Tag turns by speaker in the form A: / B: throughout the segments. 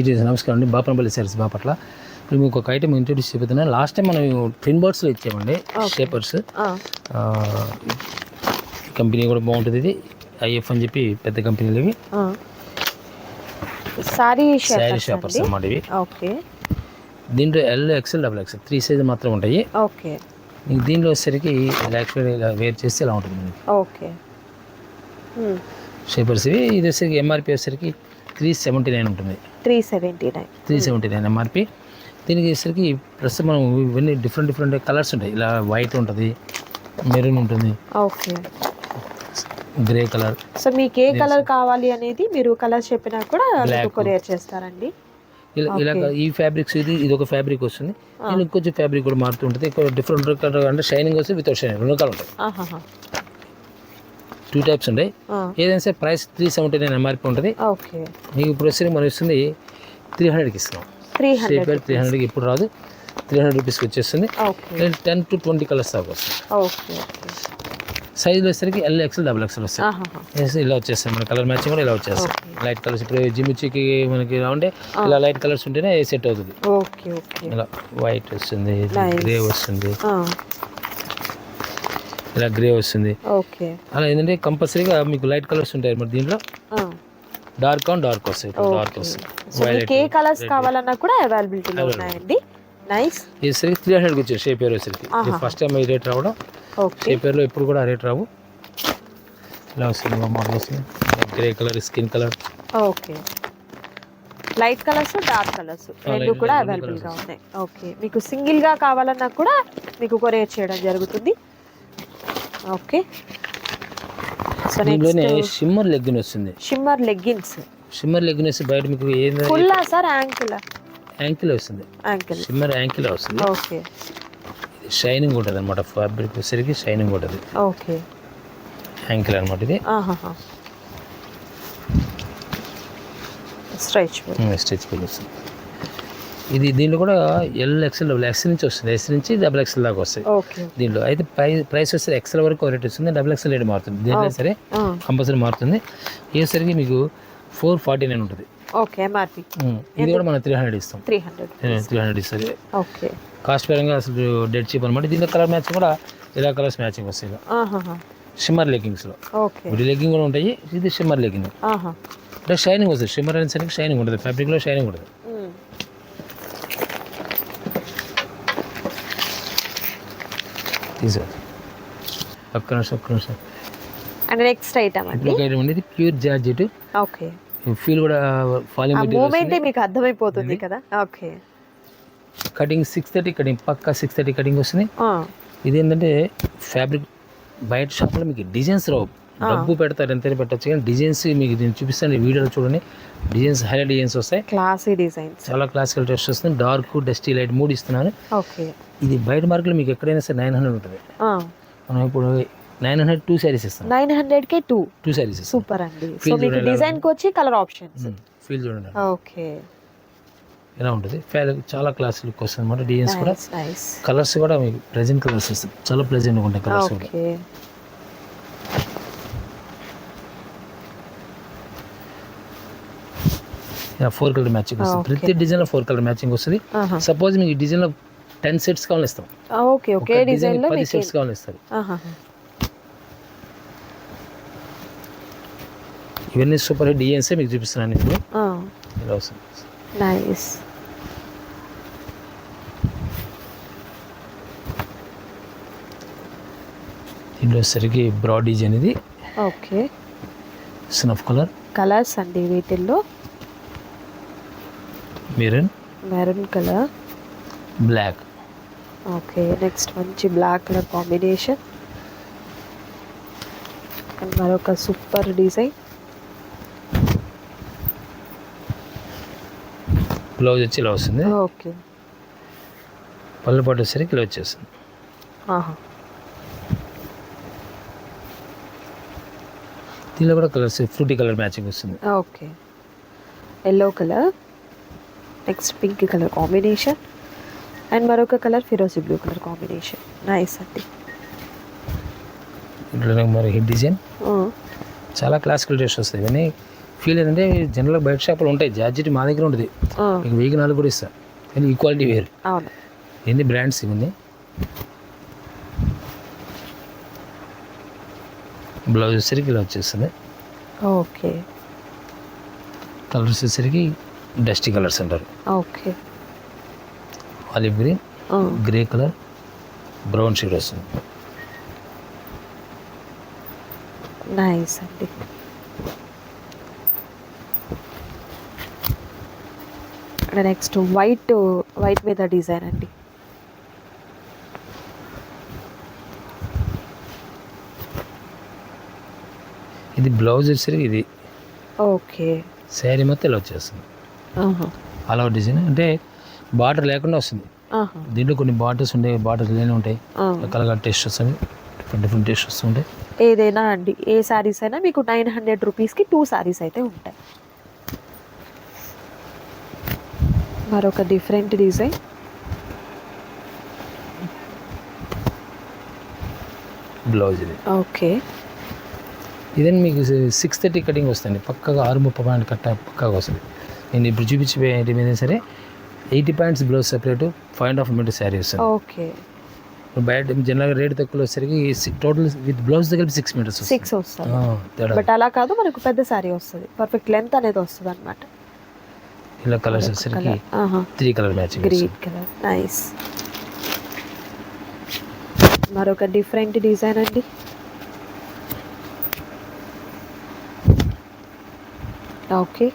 A: ఇది నమస్కారం అండి. బాపనపల్లి సారీస్ బాపట్ల ఇప్పుడు మీకు ఒక ఐటమ్ ఇంట్రొడ్యూస్ చెబుతున్నాను లాస్ట్ టైం మనం ట్విన్ బర్డ్స్లో ఇచ్చామండి. షేపర్స్ కంపెనీ కూడా బాగుంటుంది ఇది. ఐఎఫ్ అని చెప్పి పెద్ద కంపెనీలు ఇవి.
B: సారీ
A: శారీ
B: షేపర్స్
A: అన్నమాట ఇవి.
B: ఓకే.
A: దీంట్లో L XL double XL three size మాత్రం ఉంటాయి.
B: ఓకే.
A: మీకు దీనిలో వచ్చేసరికి యాక్చువల్లీ ఇలా వేర్ చేస్తే ఇలా ఉంటుంది
B: ఓకే.
A: షేపర్స్ ఇవి. ఇది వచ్చేసరికి ఎంఆర్పి వచ్చేసరికి త్రీ సెవెంటీ నైన్ ఉంటుంది.
B: Three seventy nine.
A: Three seventy nine MRP దీనికి వచ్చేసరికి ప్రస్తుతం మనం ఇవన్నీ డిఫరెంట్ డిఫరెంట్ కలర్స్ ఉంటాయి. ఇలా వైట్ ఉంటుంది మెరూన్ ఉంటుంది.
B: ఓకే.
A: గ్రే కలర్
B: సో మీకు ఏ కలర్ కావాలి అనేది మీరు కలర్ చెప్పినా కూడా. కొరియర్ చేస్తారండి.
A: ఇలా ఇలా ఈ ఫ్యాబ్రిక్స్ ఇది ఇది ఒక ఫ్యాబ్రిక్ వస్తుంది. ఇంకొంచెం ఫ్యాబ్రిక్ కూడా మారుతూ ఉంటుంది. డిఫరెంట్ కలర్ అంటే షైనింగ్ వస్తే వితౌట్ షైనింగ్ రెండు కలర్ ఉంటాయి. టూ టైప్స్ ఉంటాయి ఏదైనా సరే price three seventy nine MRP ఉంటుంది. మీకు ఇప్పుడు వచ్చేసరికి మనం ఇస్తుంది త్రీ హండ్రెడ్కి ఇస్తాం
B: త్రీ హండ్రెడ్
A: త్రీ హండ్రెడ్కి ఇప్పుడు రాదు. త్రీ హండ్రెడ్ రూపీస్కి వచ్చేస్తుంది. టెన్ టు ట్వంటీ కలర్స్ దాకా వస్తాయి
B: ఓకే ఓకే.
A: సైజ్ వచ్చేసరికి ఎల్ ఎక్స్ఎల్ డబుల్ ఎక్స్ఎల్ వస్తాయి ఇలా వచ్చేస్తాయి మన కలర్ మ్యాచింగ్ కూడా ఇలా వచ్చేస్తాయి. లైట్ కలర్స్ ఇప్పుడు జిమ్మిచ్చికి మనకి ఇలా ఉంటే ఇలా లైట్ కలర్స్ ఉంటేనే సెట్ అవుతుంది. ఇలా వైట్ వస్తుంది. గ్రే వస్తుంది. ఇలా గ్రే వస్తుంది.
B: ఓకే.
A: అలా ఏంటంటే కంపల్సరీగా మీకు లైట్ కలర్స్ ఉంటాయి మరి దీంట్లో. డార్క్ ఆన్ డార్క్ వస్తాయి డార్క్ వస్తాయి.
B: ఏ కలర్స్ కావాలన్నా కూడా అవైలబిలిటీలో ఉన్నాయండి. నైస్
A: ఇది సరికి త్రీ హండ్రెడ్కి వచ్చాయి షేప్ పేరు వచ్చేసరికి. ఫస్ట్ టైం ఈ రేట్ రావడం. షేప్ పేర్లో ఎప్పుడు కూడా రేట్ రావు. ఇలా వస్తుంది మోడల్ వస్తుంది. Grey colour skin colour
B: okay. Light colours dark colours రెండు కూడా అవైలబుల్గా ఉన్నాయి ఓకే. మీకు సింగిల్గా కావాలన్నా కూడా మీకు కొరియర్ చేయడం జరుగుతుంది. ఓకే. సో
A: దీంట్లోనే షిమ్మర్ లెగ్గిన్ వస్తుంది.
B: షిమ్మర్ లెగ్గిన్స్
A: షిమ్మర్ లెగ్గిన్ వస్తే బయట మీకు ఏంది
B: ఫుల్ సార్ యాంకిల్
A: యాంకిల్ వస్తుంది.
B: యాంకిల్
A: షిమ్మర్ యాంకిల్ వస్తుంది.
B: ఓకే
A: షైనింగ్ ఉంటుంది అనమాట ఫ్యాబ్రిక్ వచ్చేసరికి షైనింగ్ ఉంటుంది.
B: ఓకే
A: యాంకిల్ అనమాట ఇది.
B: స్ట్రైచ్
A: స్టిచ్ పిల్ వస్తుంది. ఇది దీంట్లో కూడా ఎల్ ఎక్స్ఎల్ ఎక్స్ నుంచి వస్తుంది. ఎస్ నుంచి డబుల్ ఎక్స్ఎల్ దాకా వస్తాయి. దీంట్లో అయితే ప్రైస్ ప్రైస్ వస్తే ఎక్స్ఎల్ వరకు రేట్ వస్తుంది. డబుల్ ఎక్స్ఎల్ రేట్ మారుతుంది. దేంట్లో సరే కంపల్సరీ మారుతుంది. ఇదేసరికి మీకు ఫోర్ ఫార్టీ నైన్ ఉంటుంది
B: ఓకే ఎంఆర్పి
A: ఇది కూడా మనం త్రీ హండ్రెడ్ ఇస్తాం.
B: త్రీ హండ్రెడ్
A: త్రీ హండ్రెడ్ ఇస్తుంది
B: ఓకే
A: కాస్ట్ పరంగా అసలు డెడ్ చీప్ అనమాట దీంట్లో కలర్ మ్యాచింగ్ కూడా ఇలా కలర్స్ మ్యాచింగ్ వస్తాయి షిమ్మర్ లెగ్గింగ్స్లో విడి లెగ్గింగ్ కూడా ఉంటాయి. ఇది షిమ్మర్ లెగ్గింగ్ అంటే షైనింగ్ వస్తుంది. షిమ్మర్ అనేసరికి షైనింగ్ ఉంటుంది. ఫ్యాబ్రిక్లో షైనింగ్ ఉంటుంది. తీసుకో. ఒక్క నిమిషం ఒక్క నిమిషం.
B: అండ్ నెక్స్ట్ ఐటమ్ అండి.
A: ఐటమ్ అనేది ప్యూర్ జార్జెట్.
B: ఓకే.
A: ఫీల్ కూడా ఫాలింగ్
B: మీకు అర్థమైపోతుంది కదా? Okay.
A: Cutting six thirty cutting పక్కా సిక్స్ థర్టీ కటింగ్ వస్తుంది. ఇది ఏంటంటే ఫ్యాబ్రిక్ బయట షాప్లో మీకు డిజైన్స్ రావు. డబ్బు పెడతారు ఎంతైనా పెట్టచ్చు కానీ డిజైన్స్ మీకు నేను చూపిస్తాను ఈ వీడియోలో చూడండి. డిజైన్స్ హైలైట్ డిజైన్స్ వస్తాయి.
B: క్లాసీ డిజైన్స్
A: చాలా క్లాసికల్ టెస్ట్ వస్తుంది. డార్క్ డస్టీ లైట్ మూడు ఇస్తున్నాను.
B: ఓకే
A: ఇది బయట మార్కెట్లో మీకు ఎక్కడైనా సరే నైన్ హండ్రెడ్ ఉంటుంది. మనం ఇప్పుడు నైన్ హండ్రెడ్ టూ శారీస్ ఇస్తాం
B: నైన్ హండ్రెడ్ కే టూ
A: టూ ఇస్తాం
B: సూపర్ అండి. సో మీకు డిజైన్కి వచ్చి కలర్ ఆప్షన్స్
A: ఫీల్ చూడండి.
B: ఓకే
A: ఎలా ఉంటుంది? ఫ్యాల్ చాలా క్లాస్ లుక్ వస్తుంది అనమాట డిజైన్స్ కూడా. కలర్స్ కూడా మీకు ప్లెజెంట్ కలర్స్ వస్తాయి చాలా ప్లెజెంట్గా ఉంటాయి కలర్స్ కూడా. ఫోర్ కలర్ మ్యాచింగ్ వస్తుంది. ప్రతి డిజైన్లో ఫోర్ కలర్ మ్యాచింగ్ వస్తుంది. సపోజ్ మీకు ఈ డిజైన్లో టెన్ సెట్స్ కావాలని ఇస్తాం.
B: Okay okay. డిజైన్ డిజైన్లో
A: పది సెట్స్ కావాలని ఇస్తారు. ఇవన్నీ సూపర్ హిట్ డిజైన్సే మీకు చూపిస్తున్నాను ఇప్పుడు. ఇలా వస్తుంది.
B: నైస్
A: దీంట్లో వచ్చేసరికి బ్రాడ్ డిజైన్ ఇది.
B: ఓకే.
A: స్నఫ్ కలర్
B: కలర్స్ అండి వీటిల్లో.
A: Maroon
B: maroon colour.
A: Black.
B: Okay next మంచి బ్లాక్ కలర్ కాంబినేషన్. అండ్ మరొక సూపర్ డిజైన్.
A: బ్లౌజ్ వచ్చి ఇలా వస్తుంది.
B: ఓకే.
A: పళ్ళు పాటు వచ్చేసరికి ఇలా వచ్చేస్తుంది.
B: ఆహా.
A: దీనిలో కూడా కలర్స్ ఫ్రూటీ కలర్ మ్యాచింగ్ వస్తుంది.
B: Okay. Yellow colour. Next pink colour combination and మరొక కలర్ ఫిరోజీ బ్లూ కలర్ కాంబినేషన్ నైస్ అండి.
A: మరి హిట్ డిజైన్ చాలా క్లాసికల్ డ్రెస్ వస్తాయి. ఇవన్నీ ఫీల్ ఏంటంటే జనరల్ బయట షాపులు ఉంటాయి. జార్జెట్ మా దగ్గర ఉంటుంది. మీకు వెయ్యి నాలుగు కూడా ఇస్తా. కానీ ఈక్వాలిటీ వేరు. ఎన్ని బ్రాండ్స్ ఇవన్నీ? బ్లౌజ్ వచ్చేసరికి ఇలా వచ్చేస్తుంది.
B: ఓకే.
A: కలర్స్ వచ్చేసరికి డస్టీ కలర్స్ అంటారు
B: okay
A: olive green grey colour brown shade వస్తుంది
B: నైస్ అండి నెక్స్ట్ వైట్ వైట్ మీద డిజైన్ అండి
A: ఇది బ్లౌజ్ వచ్చేసరికి ఇది
B: ఓకే
A: శారీ మొత్తం ఇలా వచ్చేస్తుంది.
B: ఆహా,
A: అలా డిజైన్. అంటే బార్డర్ లేకుండా వస్తుంది. దీంట్లో కొన్ని బార్డర్స్ ఉంటాయి బార్డర్స్ లేని ఉంటాయి. రకరకాల టేస్ట్ వస్తుంది డిఫరెంట్ డిఫరెంట్ టేస్ట్ వస్తుంటాయి
B: ఏదైనా అండి ఏ శారీస్ అయినా మీకు నైన్ హండ్రెడ్ రూపీస్కి టూ శారీస్ అయితే ఉంటాయి. మరొక డిఫరెంట్ డిజైన్
A: బ్లౌజ్ ఇది.
B: ఓకే
A: ఇదని మీకు సిక్స్ థర్టీ కటింగ్ వస్తుంది. పక్కగా ఆరు ముప్పై పాయింట్ కట్ట పక్కగా వస్తుంది. నేను ఇప్పుడు చూపించే ఏదైనా సరే eighty points blouse separate five and half metre sari వస్తుంది.
B: ఓకే.
A: బయట జనరల్గా రేట్ తక్కువ వచ్చేసరికి టోటల్ విత్ బ్లౌజ్ దగ్గర సిక్స్ మీటర్స్
B: సిక్స్ వస్తుంది. బట్ అలా కాదు మనకు పెద్ద శారీ వస్తుంది. పర్ఫెక్ట్ లెంత్ అనేది వస్తుంది అనమాట
A: ఇలా కలర్స్ వచ్చేసరికి three colour matching
B: green colour nice మరొక డిఫరెంట్ డిజైన్ అండి. ఓకే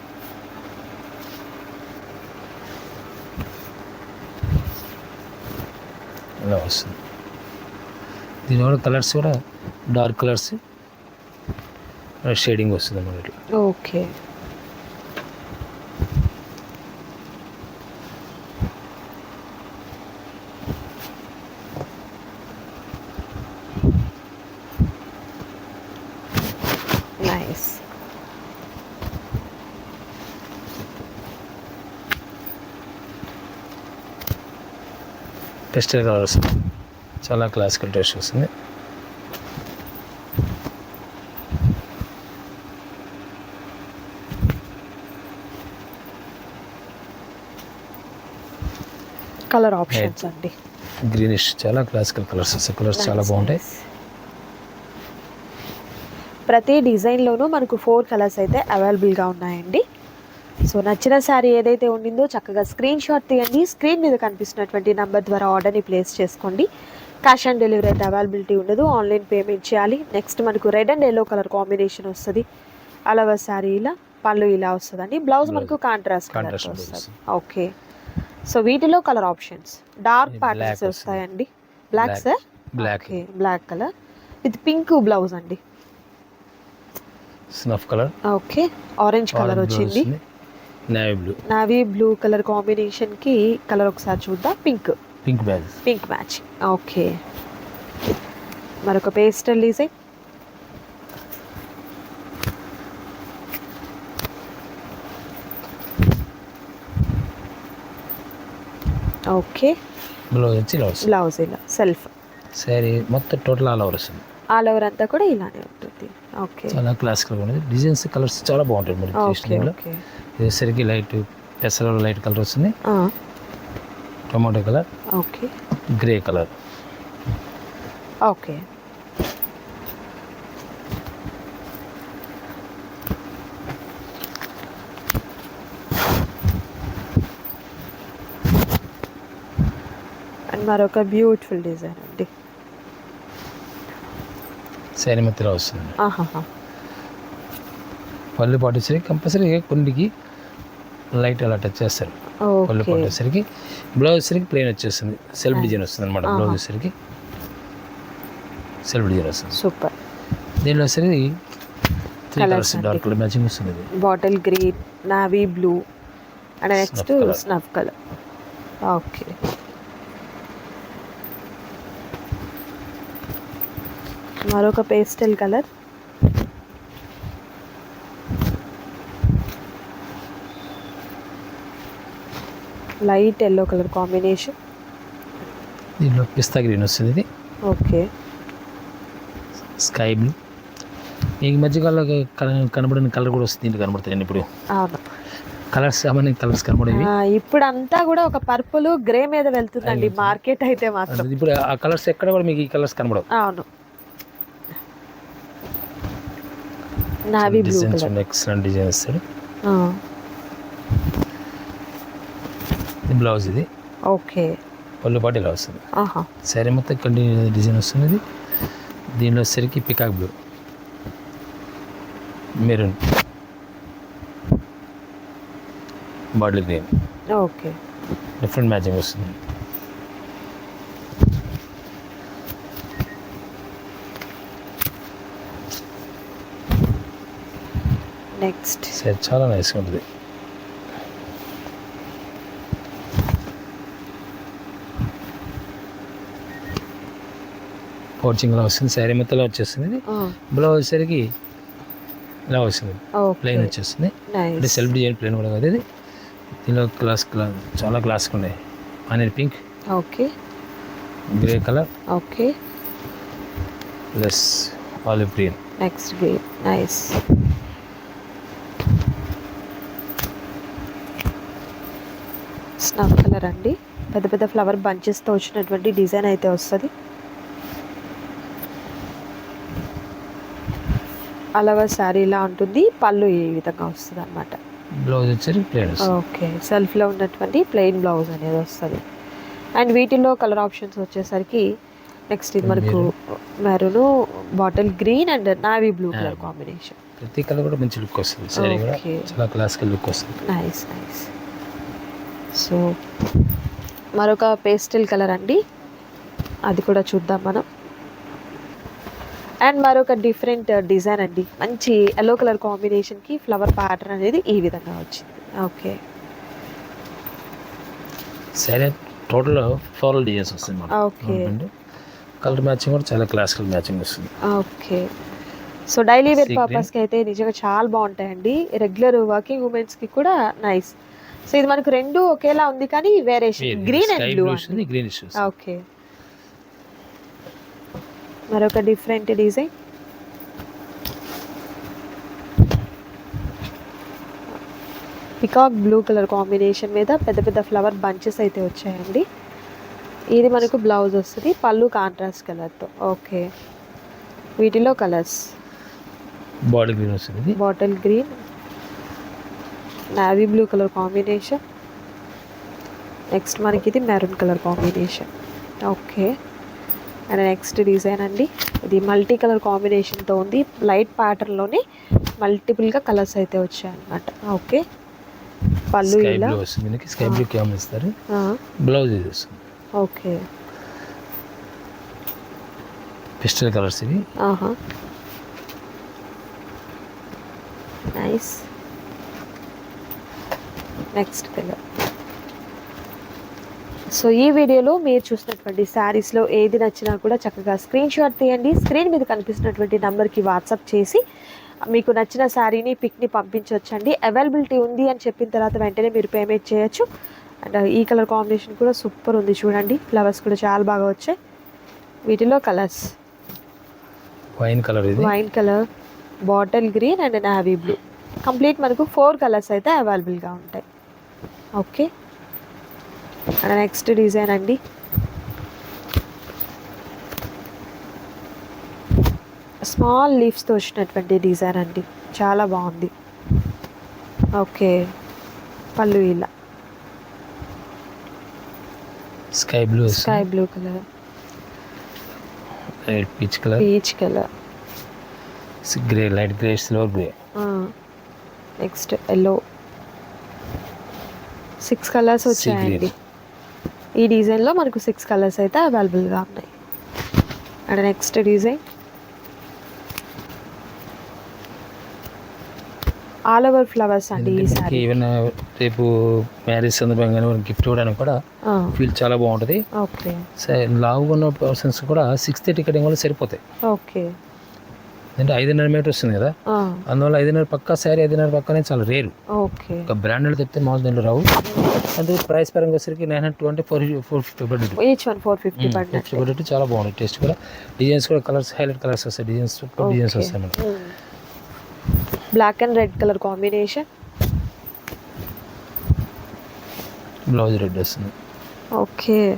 A: ఇలా వస్తుంది. దీని కూడా కలర్స్ కూడా డార్క్ కలర్స్. షేడింగ్ వస్తుంది అన్నమాట
B: ఓకే నైస్
A: పెస్టల్ కలర్ వస్తుంది చాలా క్లాసికల్ టేస్ట్ వస్తుంది
B: కలర్ ఆప్షన్స్ అండి.
A: గ్రీనిష్ చాలా క్లాసికల్ కలర్స్ వస్తాయి కలర్స్ చాలా బాగుంటాయి.
B: ప్రతి డిజైన్లోనూ మనకు ఫోర్ కలర్స్ అయితే అవైలబుల్గా ఉన్నాయండి. సో నచ్చిన శారీ ఏదైతే ఉండిందో చక్కగా స్క్రీన్ షాట్ తీయండి. స్క్రీన్ మీద కనిపిస్తున్నటువంటి నెంబర్ ద్వారా ఆర్డర్ని ప్లేస్ చేసుకోండి. క్యాష్ ఆన్ డెలివరీ అయితే అవైలబిలిటీ ఉండదు. ఆన్లైన్ పేమెంట్ చేయాలి. నెక్స్ట్ మనకు red and yellow colour combination వస్తుంది. అలవ శారీ ఇలా పళ్ళు ఇలా వస్తుందండి. బ్లౌజ్ మనకు కాంట్రాస్ట్ కలర్ వస్తుంది. ఓకే సో వీటిలో కలర్ ఆప్షన్స్ డార్క్
A: ఇది
B: ప్యాటర్న్స్ వస్తాయండి. Black. Sir
A: black
B: okay black colour with pink blouse అండి.
A: Snuff colour
B: okay orange colour వచ్చింది.
A: Navy blue
B: navy blue colour కాంబినేషన్కి కలర్ ఒకసారి చూద్దాం. Pink
A: pink bag
B: pink match okay మరొక pastel design okay
A: blouse వచ్చి వస్తుంది
B: blouse ఇలా. Self
A: sari మొత్తం టోటల్ ఆల్ ఓవర్ వస్తుంది.
B: ఆల్ ఓవర్ అంతా కూడా ఇలానే ఉంటుంది. ఓకే
A: చాలా క్లాసికల్ ఉన్నది. డిజైన్స్ కలర్స్ చాలా బాగుంటాయి. మరి
B: ఓకే
A: ఇదేసరికి లైట్ పెసర లైట్ కలర్ వస్తుంది. Tomato colour.
B: Okay.
A: Grey colour.
B: Okay. And మరొక బ్యూటిఫుల్ డిజైన్ అండి.
A: ఇలా వస్తుంది. పళ్ళు పాటు వచ్చేసరికి కంపల్సరీ కొన్నికి లైట్ అలా టచ్ చేస్తారు. పళ్ళు వచ్చేసరికి బ్లౌజ్ వచ్చేసరికి ప్లెయిన్ వచ్చేస్తుంది. సెల్ఫ్ డిజైన్ వస్తుంది అనమాట. బ్లౌజ్ వచ్చేసరికి సెల్ఫ్ డిజైన్ వస్తుంది.
B: సూపర్.
A: దీనిలో వచ్చేసరికి three colours. Dark colour matching వస్తుంది
B: bottle green navy blue and next. Snuff colour okay మరొక pastel colour light yellow colour combination.
A: దీనిలో పిస్తా గ్రీన్ వస్తుంది ఇది.
B: ఓకే.
A: Sky blue. ఈ మధ్యకాలంలో కన- కనబడిన కలర్ కూడా వస్తుంది దీంట్లో కనబడుతుంది ఇప్పుడు.
B: అవును.
A: కలర్స్ సామాన్య కలర్స్ కనబడేవి.
B: ఇప్పుడు అంతా కూడా ఒక పర్పుల్ గ్రే మీద వెళ్తుందండి మార్కెట్ అయితే మాత్రం.
A: ఇప్పుడు ఆ కలర్స్ ఎక్కడ కూడా మీకు ఈ కలర్స్ కనబడవు.
B: అవును. Navy blue colour.
A: Excellent design ఇస్తాడు ఇది బ్లౌజ్ ఇది.
B: ఓకే.
A: పళ్ళు పాటు ఇలా వస్తుంది
B: ఆహా.
A: శారీ మొత్తం కంటిన్యూ డిజైన్ వస్తుంది దీనిలో వచ్చేసరికి peacock blue. Maroon. Bottle green.
B: Okay.
A: Different matching వస్తుంది.
B: నెక్స్ట్.
A: సరే చాలా నైస్గా ఉంటుంది. కోచింగ్ ఇలా వస్తుంది శారీ మొత్తం ఇలా వచ్చేస్తుంది బ్లౌజ్ వచ్చేసరికి ఇలా వస్తుంది. ప్లెయిన్ వచ్చేస్తుంది. అంటే సెల్ఫ్ డిజైన్ ప్లెయిన్ కూడా కాదు ఇది. దీనిలో క్లాస్ క్లాస్ చాలా క్లాస్గా ఉన్నాయి. అనేది pink
B: okay.
A: Grey colour
B: okay.
A: Plus olive green
B: next grey nice snuff colour అండి. పెద్ద పెద్ద ఫ్లవర్ బంచెస్తో వచ్చినటువంటి డిజైన్ అయితే వస్తుంది. అలవ శారీ ఇలా ఉంటుంది. పళ్ళు ఈ విధంగా వస్తుంది అనమాట
A: బ్లౌజ్ ప్లెయిన్ వస్తుంది.
B: ఓకే. సెల్ఫ్లో ఉన్నటువంటి ప్లెయిన్ బ్లౌజ్ అనేది వస్తుంది. అండ్ వీటిలో కలర్ ఆప్షన్స్ వచ్చేసరికి నెక్స్ట్ ఇది మనకు maroon bottle green and navy blue colour combination.
A: ప్రతి కలర్ కూడా మంచి లుక్ వస్తుంది. శారీ కూడా. చాలా క్లాసికల్ లుక్ వస్తుంది.
B: నైస్ నైస్ సో మరొక పేస్టల్ కలర్ అండి. అది కూడా చూద్దాం మనం. అండ్ మరొక డిఫరెంట్ డిజైన్ అండి. మంచి ఎల్లో కలర్ కాంబినేషన్కి ఫ్లవర్ ప్యాటర్న్ అనేది ఈ విధంగా వచ్చింది. Okay.
A: Sari total floral designs వస్తుంది
B: ఓకే.
A: కలర్ మ్యాచింగ్ కూడా చాలా క్లాసికల్ మ్యాచింగ్ వస్తుంది.
B: ఓకే. So daily wear. పర్పస్కి అయితే నిజంగా చాలా బాగుంటాయండి. రెగ్యులర్ వర్కింగ్ ఉమెన్స్కి కూడా నైస్ సో ఇది మనకు రెండు ఒకేలా ఉంది కానీ variation green and. Blue
A: green
B: okay. మరొక different design peacock blue colour combination మీద పెద్ద పెద్ద ఫ్లవర్ బంచెస్ అయితే వచ్చాయండి. ఇది మనకు బ్లౌజ్ వస్తుంది పళ్ళు కాంట్రాస్ట్ కలర్తో ఓకే వీటిలో కలర్స్
A: బాడీ గ్రీన్ వస్తుంది
B: bottle green navy blue colour combination next మనకి ఇది maroon colour combination okay and next design అండి. ఇది మల్టీ కలర్ కాంబినేషన్తో ఉంది. లైట్ ప్యాటర్న్లోనే మల్టిపుల్గా కలర్స్ అయితే వచ్చాయి అన్నమాట ఓకే. పళ్ళు ఇలా.
A: స్కై బ్లూ క్యామ్ ఇస్తారు. బ్లౌజ్ ఇది
B: ఓకే.
A: పిస్టల్ కలర్స్ ఇవి.
B: నైస్. Next colour. సో ఈ వీడియోలో మీరు చూసినటువంటి శారీస్లో ఏది నచ్చినా కూడా చక్కగా స్క్రీన్ షాట్ తీయండి. స్క్రీన్ మీద కనిపిస్తున్నటువంటి నెంబర్కి వాట్సాప్ చేసి మీకు నచ్చిన శారీని పిక్ని పంపించవచ్చండి అవైలబిలిటీ ఉంది అని చెప్పిన తర్వాత వెంటనే మీరు పేమెంట్ చేయొచ్చు. అండ్ ఈ కలర్ కాంబినేషన్ కూడా సూపర్ ఉంది చూడండి. ఫ్లవర్స్ కూడా చాలా బాగా వచ్చాయి. వీటిలో కలర్స్
A: వైన్ కలర్ ఇది.
B: Wine colour bottle green and navy blue complete మనకు ఫోర్ కలర్స్ అయితే అవైలబుల్గా ఉంటాయి. ఓకే అండ్ నెక్స్ట్ డిజైన్ అండి. స్మాల్ లీవ్స్తో వచ్చినటువంటి డిజైన్ అండి. చాలా బాగుంది. ఓకే. పళ్ళు ఇలా.
A: Sky blue
B: sky blue colour
A: light peach colour
B: peach colour
A: grey light grey silver grey
B: next yellow six colours వచ్చాయండి. ఈ డిజైన్లో మనకు సిక్స్ కలర్స్ అయితే అవైలబుల్గా ఉన్నాయి. And next design. All over flowers అండి
A: ఈవెన్ రేపు మ్యారేజ్ సందర్భంగా గిఫ్ట్ ఇవ్వడానికి కూడా ఫీల్ చాలా బాగుంటుంది.
B: ఓకే.
A: సరే లావుగా ఉన్న పర్సన్స్ కూడా సిక్స్ థర్టీ కటింగ్ వల్ల సరిపోతాయి.
B: ఓకే.
A: అంటే ఐదున్నర మీటర్ వస్తుంది కదా? అందువల్ల ఐదున్నర పక్క శారీ ఐదున్నర పక్కనే చాలా రేరు.
B: ఓకే.
A: ఒక బ్రాండెడ్ తెప్పితే మామూలు దీంట్లో రావు. అంటే ప్రైస్ పరంగా వచ్చేసరికి నైన్ హండ్రెడ్ టూ అంటే four four fifty
B: one four fifty పడినట్టు
A: ఫిఫ్టీ పడ్డట్టు. చాలా బాగుంది టేస్ట్ కూడా. డిజైన్స్ కూడా కలర్స్ హైలైట్ కలర్స్ వస్తాయి. డిజైన్స్ సూపర్ డిజైన్స్ వస్తాయి మనకి.
B: Black and red colour combination
A: blouse red వస్తుంది.
B: Okay.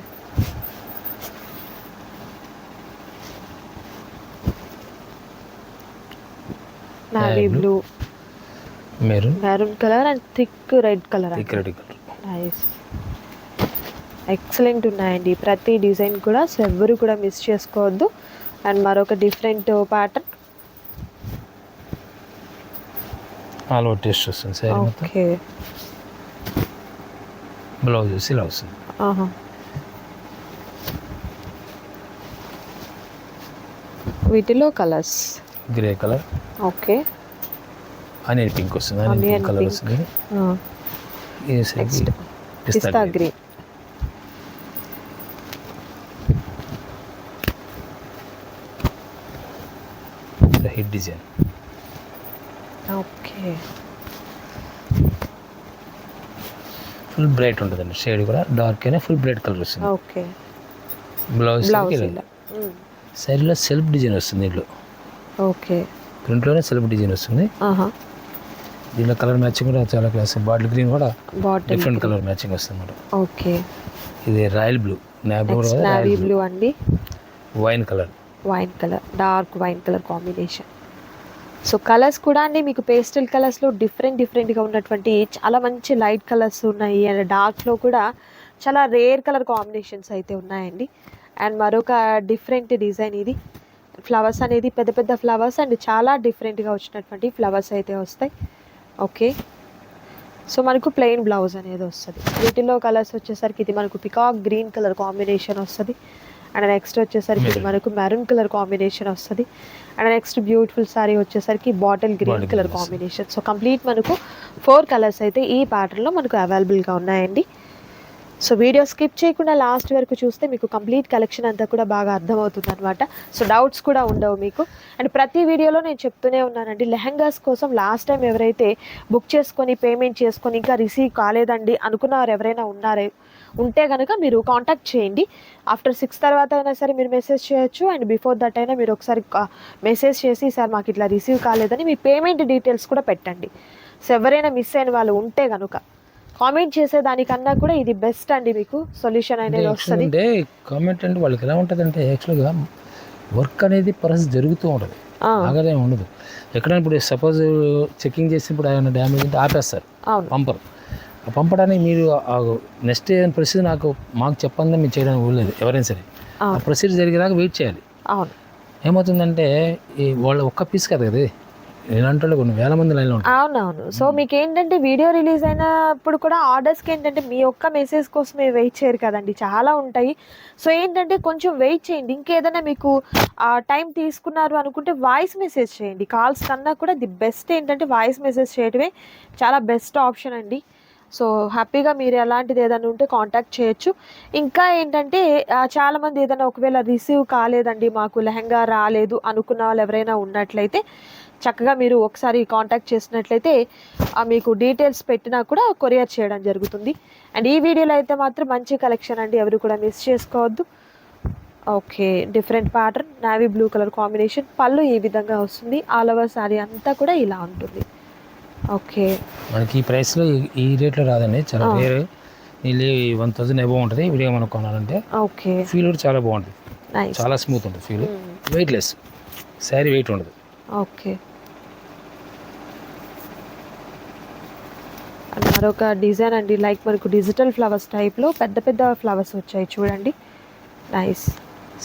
B: Navy blue
A: maroon
B: maroon colour and thick red colour
A: thick red colour
B: nice excellent ఉన్నాయండి. ప్రతి డిజైన్ కూడా so ఎవ్వరు కూడా మిస్ చేసుకోవద్దు. అండ్ మరొక different pattern
A: all over taste వస్తుంది sari
B: okay
A: blouse ఇలా వస్తుంది.
B: ఆహా వీటిలో colours
A: grey colour.
B: Okay.
A: Onion pink వస్తుంది
B: Onion
A: పింక్ కలర్. వస్తుంది. ఇది పిస్తా
B: green
A: hit design
B: okay.
A: Full bright ఉంటుందండి షేడ్ కూడా. డార్క్ అయినా ఫుల్ బ్రైట్ కలర్ వస్తుంది.
B: ఓకే.
A: బ్లౌజ్ శారీలో సెల్ఫ్ డిజైన్ వస్తుంది దీంట్లో
B: ఓకే.
A: ప్రింట్లోనే సెల్ఫ్ డిజైన్ వస్తుంది.
B: ఆహా.
A: దీంట్లో కలర్ మ్యాచింగ్ కూడా చాలా క్లాస్ బాటిల్ గ్రీన్ కూడా
B: బాటిల్
A: డిఫరెంట్ కలర్ మ్యాచింగ్ వస్తుంది అన్నమాట
B: ఓకే.
A: ఇది రాయల్ బ్లూ.
B: Navy blue. అండి.
A: Wine colour
B: wine colour dark wine colour combination so colours కూడా అండి. మీకు పేస్టల్ కలర్స్లో డిఫరెంట్ డిఫరెంట్గా ఉన్నటువంటి చాలా మంచి లైట్ కలర్స్ ఉన్నాయి. అండ్ డార్క్లో కూడా చాలా రేర్ కలర్ కాంబినేషన్స్ అయితే ఉన్నాయండి. అండ్ మరొక డిఫరెంట్ డిజైన్ ఇది. ఫ్లవర్స్ అనేది పెద్ద పెద్ద ఫ్లవర్స్ అండ్ చాలా డిఫరెంట్గా వచ్చినటువంటి ఫ్లవర్స్ అయితే వస్తాయి. ఓకే. సో మనకు ప్లెయిన్ బ్లౌజ్ అనేది వస్తుంది. వీటిలో కలర్స్ వచ్చేసరికి ఇది మనకు పికాక్ గ్రీన్ కలర్ కాంబినేషన్ వస్తుంది. అండ్ నెక్స్ట్ వచ్చేసరికి ఇది. మనకు మెరూన్ కలర్ కాంబినేషన్ వస్తుంది. అండ్ నెక్స్ట్ బ్యూటిఫుల్ సారీ వచ్చేసరికి bottle green colour combination. So complete మనకు ఫోర్ కలర్స్ అయితే ఈ ప్యాటర్న్లో మనకు అవైలబుల్గా ఉన్నాయండి. సో వీడియో స్కిప్ చేయకుండా లాస్ట్ వరకు చూస్తే మీకు కంప్లీట్ కలెక్షన్ అంతా కూడా బాగా అర్థమవుతుంది అనమాట సో డౌట్స్ కూడా ఉండవు మీకు. అండ్ ప్రతి వీడియోలో నేను చెప్తూనే ఉన్నానండి లెహంగాస్ కోసం లాస్ట్ టైం ఎవరైతే బుక్ చేసుకొని పేమెంట్ చేసుకొని ఇంకా రిసీవ్ కాలేదండి అనుకున్నవారు ఎవరైనా ఉన్నారే ఉంటే కనుక మీరు కాంటాక్ట్ చేయండి. ఆఫ్టర్ సిక్స్ తర్వాత అయినా సరే మీరు మెసేజ్ చేయొచ్చు. అండ్ బిఫోర్ దట్ అయినా మీరు ఒకసారి మెసేజ్ చేసి సార్ మాకు ఇట్లా రిసీవ్ కాలేదని మీ పేమెంట్ డీటెయిల్స్ కూడా పెట్టండి. సో ఎవరైనా మిస్ అయిన వాళ్ళు ఉంటే కనుక కామెంట్ చేసేదానికన్నా కూడా ఇది బెస్ట్ అండి మీకు. సొల్యూషన్ అనేది వస్తుంది.
A: అంటే కామెంట్ అంటే వాళ్ళకి ఎలా ఉంటుంది అంటే యాక్చువల్గా వర్క్ అనేది ప్రాసెస్ జరుగుతూ ఉంటుంది. ఆగదే ఉండదు. ఎక్కడైనా ఇప్పుడు సపోజ్ చెకింగ్ చేసినప్పుడు ఏమైనా డ్యామేజ్ ఉంటే ఆపేస్తారు. పంపరు. ఆ పంపడానికి మీరు నెక్స్ట్ ఏదైనా ప్రొసీజర్ నాకు మాకు చెప్పండి మీరు చేయడానికి ఊళ్ళలేదు ఎవరైనా సరే. ఆ. ప్రొసీజర్ జరిగేదాకా వెయిట్ చేయాలి. ఏమవుతుందంటే ఈ వాళ్ళ ఒక్క పీస్ కాదు కదా. ఇలాంటి వాళ్ళు కొన్ని వేల మంది లైన్లో ఉంటారు.
B: అవునవును. సో మీకు ఏంటంటే వీడియో రిలీజ్ అయినప్పుడు కూడా ఆర్డర్స్కి ఏంటంటే మీ ఒక్క మెసేజ్ కోసమే వెయిట్ చేయరు కదండి. చాలా ఉంటాయి. సో ఏంటంటే కొంచెం వెయిట్ చేయండి. ఇంకేదైనా మీకు టైం తీసుకున్నారు అనుకుంటే వాయిస్ మెసేజ్ చేయండి. కాల్స్ కన్నా కూడా ది బెస్ట్ ఏంటంటే వాయిస్ మెసేజ్ చేయడమే చాలా బెస్ట్ ఆప్షన్ అండి. సో హ్యాపీగా మీరు ఎలాంటిది ఏదైనా ఉంటే కాంటాక్ట్ చేయొచ్చు. ఇంకా ఏంటంటే చాలామంది ఏదైనా ఒకవేళ రిసీవ్ కాలేదండి మాకు లెహంగా రాలేదు అనుకున్న వాళ్ళు ఎవరైనా ఉన్నట్లయితే చక్కగా మీరు ఒకసారి కాంటాక్ట్ చేసినట్లయితే మీకు డీటెయిల్స్ పెట్టినా కూడా కొరియర్ చేయడం జరుగుతుంది. అండ్ ఈ వీడియోలో అయితే మాత్రం మంచి కలెక్షన్ అండి. ఎవరు కూడా మిస్ చేసుకోవద్దు. Okay different pattern navy blue colour combination పళ్ళు ఈ విధంగా వస్తుంది. ఆల్ ఓవర్ శారీ అంతా కూడా ఇలా ఉంటుంది. ఓకే
A: మనకి ఈ ప్రైస్లో ఈ- రేట్లో రాదండి. చాలా. వేరే ఇది వన్ థౌసండ్ ఎబో ఉంటుంది. విడిగా మనం కొనాలంటే
B: ఓకే
A: ఫీల్ కూడా చాలా బాగుంటుంది.
B: నైస్
A: చాలా స్మూత్ ఉంటుంది ఫీల్ వెయిట్లెస్ శారీ వెయిట్ ఉండదు.
B: ఓకే. అండ్ మరొక డిజైన్ అండి లైక్ మనకు డిజిటల్ ఫ్లవర్స్ టైప్లో పెద్ద పెద్ద ఫ్లవర్స్ వచ్చాయి చూడండి. నైస్.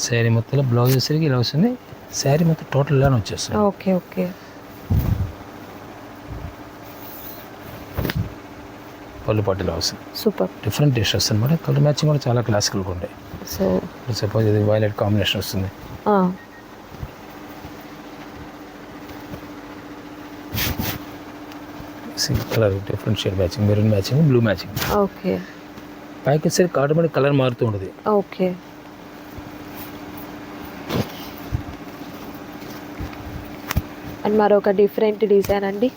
A: శారీ మొత్తంలో బ్లౌజ్ వచ్చేసరికి ఇలా వస్తుంది. శారీ మొత్తం టోటల్ ఇలానే వచ్చేస్తుంది.
B: Okay okay.
A: పళ్ళు పాటు ఇలా వస్తుంది.
B: సూపర్.
A: డిఫరెంట్ టేస్ట్ వస్తుంది అనమాట కలర్ మ్యాచింగ్ కూడా చాలా క్లాసికల్గా ఉంటాయి.
B: సో
A: సపోజ్ ఇది వైలెట్ కాంబినేషన్ వస్తుంది. Colour different shade matching maroon matching blue matching
B: okay
A: పైకి వచ్చేసరికి ఆటోమేటిక్ కలర్ మారుతూ ఉంటుంది
B: ఓకే అండ్ మరొక డిఫరెంట్ డిజైన్ అండి.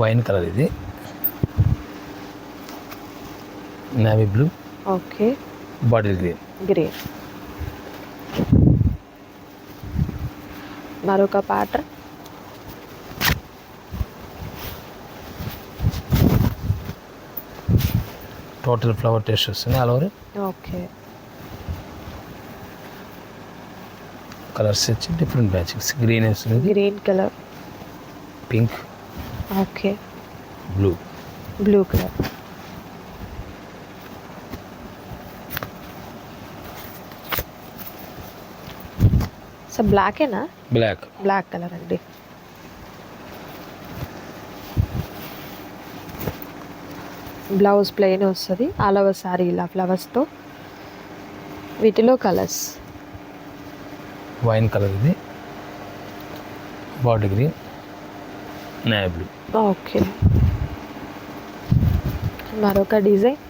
A: వైన్ కలర్ ఇది. Navy blue
B: okay
A: bottle green
B: green మరొక ప్యాటర్న్
A: టోటల్ ఫ్లవర్ టేస్ట్ వస్తుంది ఆల్ ఓవర్
B: ఓకే
A: కలర్స్ వచ్చి డిఫరెంట్ మ్యాచింగ్స్ గ్రీన్ వస్తుంది
B: green colour
A: pink
B: okay
A: blue
B: blue colour so బ్లాకేనా
A: black
B: black colour అండి. Blouse plain వస్తుంది. All over sari ఇలా ఫ్లవర్స్తో వీటిలో colours
A: wine colour ఇది. Bottle green navy blue
B: okay మరొక డిజైన్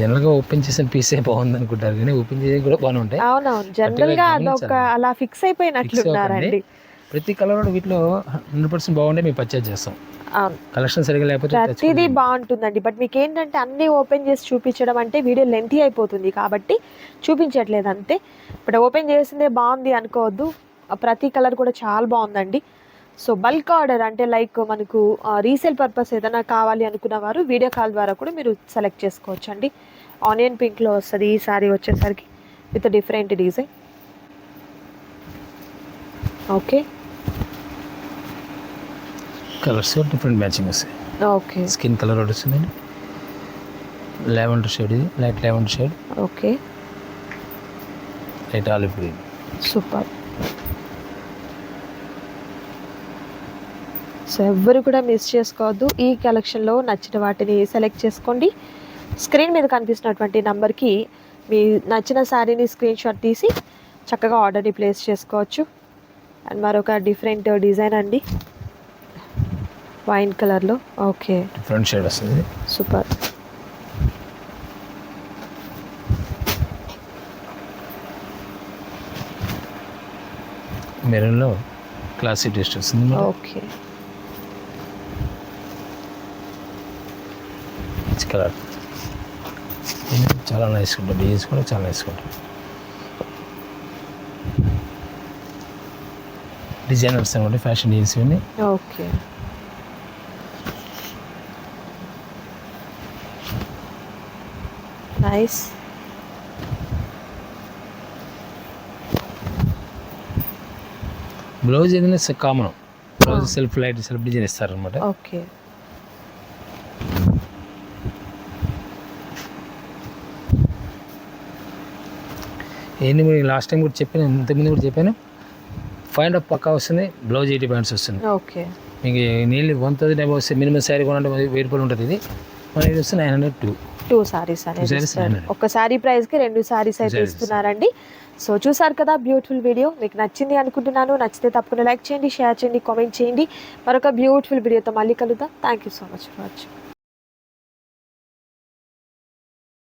A: జనరల్గా ఓపెన్ చేసిన పీసే బాగుంది అనుకుంటారు కానీ ఓపెన్ చేసి కూడా బాగానే ఉంటాయి.
B: అవునవును. జనరల్గా అదొక. అలా ఫిక్స్ అయిపోయినట్లున్నారండి
A: ప్రతి కలర్ కూడా వీటిలో హండ్రెడ్ పర్సెంట్ బాగుంటే మేము పర్చేజ్ చేస్తాం. కలెక్షన్ సరిగా లేకపోతే
B: ప్రతిదీ. బాగుంటుందండి. బట్ మీకు ఏంటంటే అన్ని ఓపెన్ చేసి చూపించడం అంటే వీడియో లెంతీ అయిపోతుంది కాబట్టి చూపించట్లేదు అంతే. బట్ ఓపెన్ చేసిందే బాగుంది అనుకోవద్దు. ప్రతి కలర్ కూడా చాలా బాగుందండి. సో బల్క్ ఆర్డర్ అంటే లైక్ మనకు రీసేల్ పర్పస్ ఏదైనా కావాలి అనుకున్న వారు వీడియో కాల్ ద్వారా కూడా మీరు సెలెక్ట్ చేసుకోవచ్చు అండి ఆనియన్ పింక్లో వస్తుంది ఈ సారీ వచ్చేసరికి with different design. Okay.
A: Colours different matching వస్తాయి.
B: ఓకే.
A: స్కిన్ కలర్ ఒకటి వస్తుందండి లెవెండర్ షేడ్ ఇది light lavender shade.
B: Okay.
A: Light olive green.
B: Super. So ఎవ్వరు కూడా మిస్ చేసుకోవద్దు. ఈ కలెక్షన్లో నచ్చిన వాటిని సెలెక్ట్ చేసుకోండి. స్క్రీన్ మీద కనిపిస్తున్నటువంటి నంబర్కి మీ నచ్చిన శారీని స్క్రీన్ షాట్ తీసి చక్కగా ఆర్డర్ని ప్లేస్ చేసుకోవచ్చు. అండ్ మరొక డిఫరెంట్ డిజైన్ అండి. వైన్ కలర్లో ఓకే
A: డిఫరెంట్ షేడ్ వస్తుంది.
B: సూపర్
A: మెరూన్లో క్లాసిక్ టేస్ట్ వస్తుంది.
B: Okay
A: colour. చాలా నైస్ ఉంటుంది. కూడా చాలా నైస్ ఉంటుంది. డిజైనర్స్ అనమాట fashion designs
B: okay. Nice
A: blouse ఏదైనా common blouse self light self design ఇస్తారనమాట
B: ఓకే.
A: ఏంటి మీరు లాస్ట్ టైం కూడా చెప్పాను ఇంతకుముందు కూడా చెప్పాను. ఫైవ్ ఆఫ్ పక్కా వస్తుంది బ్లౌజ్ ఎయిటీ పాయింట్స్ వస్తుంది.
B: ఓకే.
A: మీకు నీళ్ళు వన్ థౌసండ్ అబౌవ్ వస్తే మినిమం శారీ కొనంటే వెయ్యి రూపాయలు ఉంటుంది ఇది. మన ఇది వస్తే nine hundred two.
B: Two saris అనేది ఒక సారీ ప్రైస్కి రెండు సారీస్ అయితే. ఇస్తున్నారండి. సో చూసారు కదా బ్యూటిఫుల్ వీడియో మీకు నచ్చింది అనుకుంటున్నాను. నచ్చితే తప్పకుండా లైక్ చేయండి షేర్ చేయండి కామెంట్ చేయండి. మరొక బ్యూటిఫుల్ వీడియోతో మళ్ళీ కలుద్దాం. Thank you so much for watching